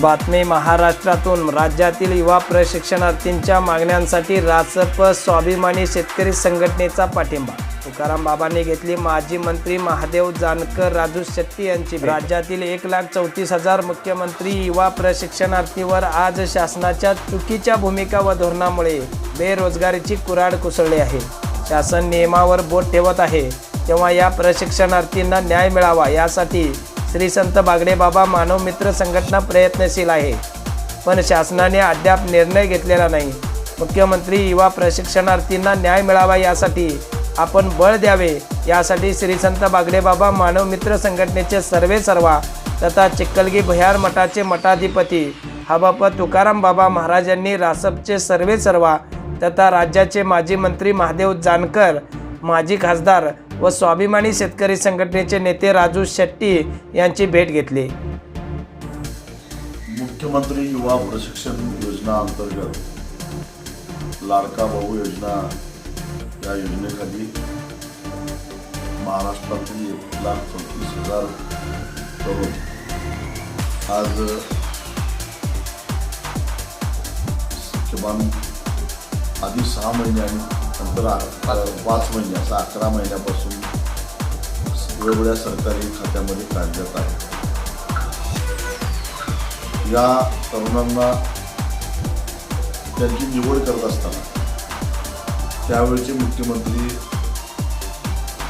बातमी महाराष्ट्रातून. राज्यातील युवा प्रशिक्षणार्थींच्या मागण्यांसाठी रासप स्वाभिमानी शेतकरी संघटनेचा पाठिंबा. तुकाराम बाबांनी घेतली माजी मंत्री महादेव जानकर राजू शेट्टी यांची राज्यातील एक लाख चौतीस हजार मुख्यमंत्री युवा प्रशिक्षणार्थीवर आज शासनाच्या चुकीच्या भूमिका व धोरणामुळे बेरोजगारीची कुऱ्हाड कोसळली आहे. शासन नियमावर बोट ठेवत आहे. तेव्हा या प्रशिक्षणार्थींना न्याय मिळावा यासाठी श्री संत बागडे बाबा मानव मित्र संघटना प्रयत्नशील आहे. पण शासनाने अद्याप निर्णय घेतलेला नाही. मुख्यमंत्री युवा प्रशिक्षणार्थींना न्याय मिळावा यासाठी आपण बळ द्यावे यासाठी श्री संत बागडे बाबा मानव मित्र संघटनेचे सर्वे सर्वा तथा चिक्कलगी भयार मठाचे मठाधिपती हबाप तुकाराम बाबा महाराजांनी रासपचे सर्वे सर्वा तथा राज्याचे माजी मंत्री महादेव जानकर माजी खासदार व स्वाभिमानी शेतकरी संघटनेचे नेते राजू शेट्टी यांची भेट घेतली. मुख्यमंत्री युवा प्रशिक्षण योजना अंतर्गत लाडका भाऊ योजना या योजनेखाली महाराष्ट्रातील एक लाख चौतीस हजार तरुण आज किमान आधी सहा महिन्यांनी आणि नंतर पाच महिने असं अकरा महिन्यापासून वेगवेगळ्या सरकारी खात्यामध्ये कार्यरत आहे या तरुणांना त्यांची निवड करत असताना त्यावेळचे मुख्यमंत्री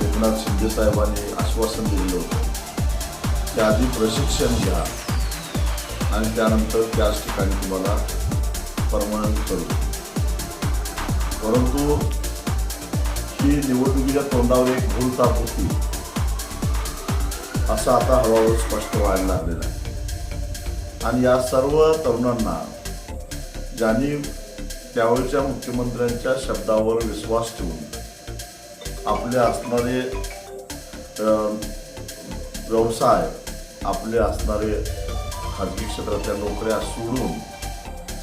एकनाथ शिंदे साहेबांनी आश्वासन दिलेलं होतं. की आधी प्रशिक्षण घ्या आणि त्यानंतर त्याच ठिकाणी तुम्हाला परमनंट करू. परंतु ही निवडणुकीच्या तोंडावर एक भूल ताप होती असं आता हळूहळू स्पष्ट व्हायला लागलेलं आहे. आणि या सर्व तरुणांना ज्यांनी त्यावेळच्या मुख्यमंत्र्यांच्या शब्दावर विश्वास ठेवून आपले असणारे व्यवसाय आपले असणारे खाजगी क्षेत्रातल्या नोकऱ्या सोडून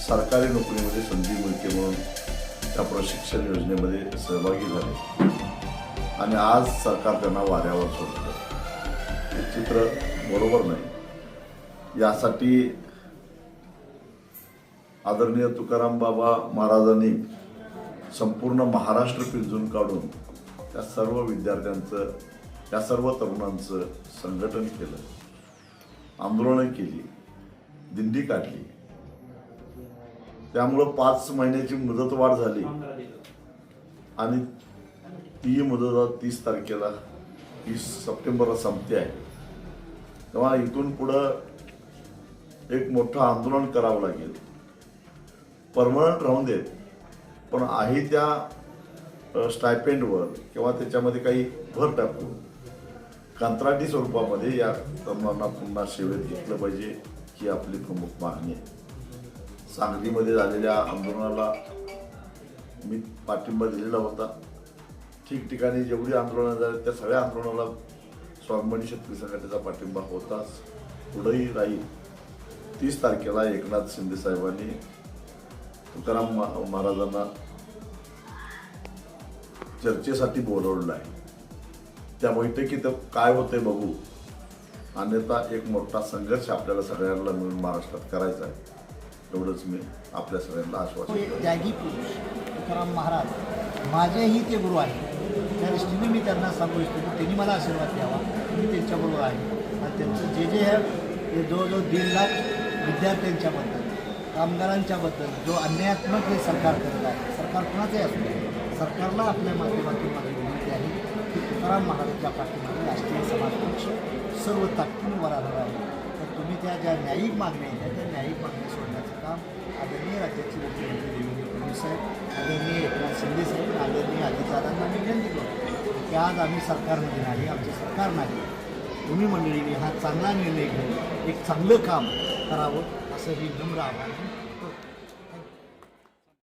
सरकारी नोकरीमध्ये संधी मिळते म्हणून त्या प्रशिक्षण योजनेमध्ये सहभागी झाले. आणि आज सरकार त्यांना वाऱ्यावर सोडतं. हे चित्र बरोबर नाही. यासाठी आदरणीय तुकाराम बाबा महाराजांनी संपूर्ण महाराष्ट्र पिंजून काढून त्या सर्व विद्यार्थ्यांचं त्या सर्व तरुणांचं संघटन केलं. आंदोलनं केली. दिंडी काढली. त्यामुळं पाच महिन्याची मुदतवाढ झाली. आणि ती मुदत तीस तारखेला तीस सप्टेंबरला संपते आहे. तेव्हा इथून पुढं एक मोठं आंदोलन करावं लागेल. परमनंट राहून देत. पण आहे त्या स्टायपेंडवर किंवा त्याच्यामध्ये काही भर टाकून कंत्राटी स्वरूपामध्ये या तरुणांना पुन्हा सेवेत घेतलं पाहिजे ही आपली प्रमुख मागणी आहे. सांगलीमध्ये झालेल्या आंदोलनाला मी पाठिंबा दिलेला होता. ठिकठिकाणी जेवढी आंदोलनं झाली त्या सगळ्या आंदोलनाला स्वाभिमानी शेतकरी संघटनेचा पाठिंबा होताच. पुढेही राहील. तीस तारखेला एकनाथ शिंदे साहेबांनी तुकाराम महाराजांना चर्चेसाठी बोलवलेलं आहे. त्या बैठकीत काय होते बघू. अन्यथा एक मोठा संघर्ष आपल्याला सगळ्यांना मिळून महाराष्ट्रात करायचा आहे. एवढंच मी आपल्या सगळ्यांना आश्वासन देतो. त्यागी पुरुष तुकाराम महाराज माझेही ते गुरु आहेत. त्या दृष्टीने मी त्यांना सांगू इच्छितो. त्यांनी मला आशीर्वाद द्यावा. मी त्यांच्याबरोबर आहे. आणि त्यांचं जे जे आहे ते जवळजवळ दीड लाख विद्यार्थ्यांच्याबद्दल कामगारांच्याबद्दल जो अन्यायात्मक हे सरकार करत आहे सरकार कुणाचंही असू दे सरकारला आपल्या माध्यमातून माझी विनंती आहे की तुकाराम महाराजांच्या पाठीमागे राष्ट्रीय समाज पक्ष सर्व ताकदीने उभा राहणार आहे. तर तुम्ही त्या ज्या न्यायिक मागण्या आहेत त्या न्यायिक मागण्या सोडण्याचं काम आदरणीय राज्याचे मुख्यमंत्री देवेंद्र फडणवीस साहेब आदरणीय एकनाथ शिंदे साहेब आदरणीय अधिकाऱ्यांना मी विनंती करतो की आज आम्ही सरकारमध्ये नाही आमचं सरकार नाही. तुम्ही मंडळीने हा चांगला निर्णय घेऊन एक चांगलं काम करावं असं ही नम्र आव्हान